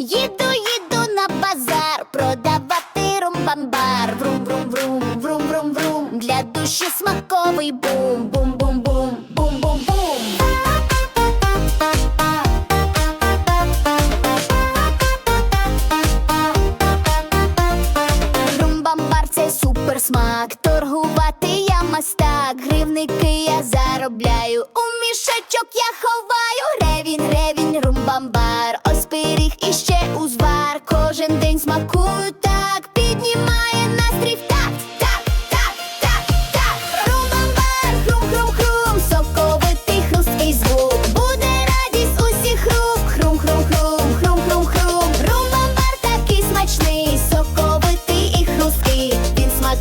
Їду, їду на базар, продавати румбамбар. Врум, врум, врум, врум, врум, врум. Для душі смаковий бум, бум, бум, бум, бум, бум, бум. Румбамбар це суперсмак. Торгувати я мастак. Гривники я заробляю. У мішечок я ховаю. Ревін, Кожен смакує так. Піднімає настрій в так, так, так, так, так. Румбамбар, хрум, хрум, хрум. Соковитий хрусткий звук. Буде радість усіх рук. Хрум, хрум, хрум, хрум, хрум, хрум. Румбамбар такий смачний, соковитий і хрусткий. Він смак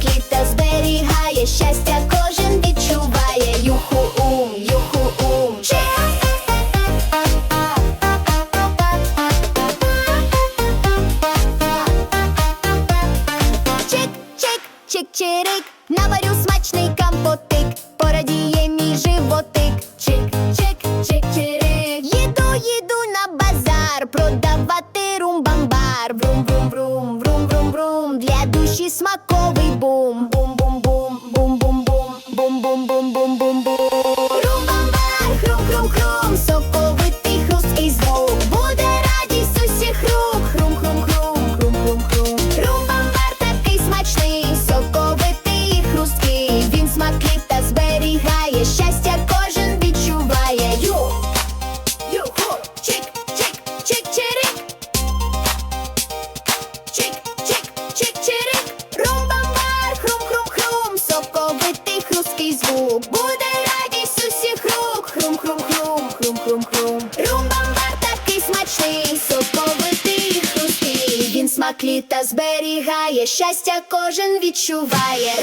чик-чирик, наварю смачний компотик, порадіє мій животик, чик-чик-чик-чирик. Їду, їду на базар, продавати румбамбар. Врум-врум-врум, врум-врум-врум, для душі смаковий бум. бум чик-чирик. Чик-чик-чик-чирик. румбамбар, хрум-хрум-хрум, соковитий хрусткий звук. Буде радість усіх рук. Хрум-хрум-хрум, хрум-хрум-хрум. Рум-бам-бар смачний, соковитий хрусткий. Він смак літа зберігає, щастя кожен відчуває.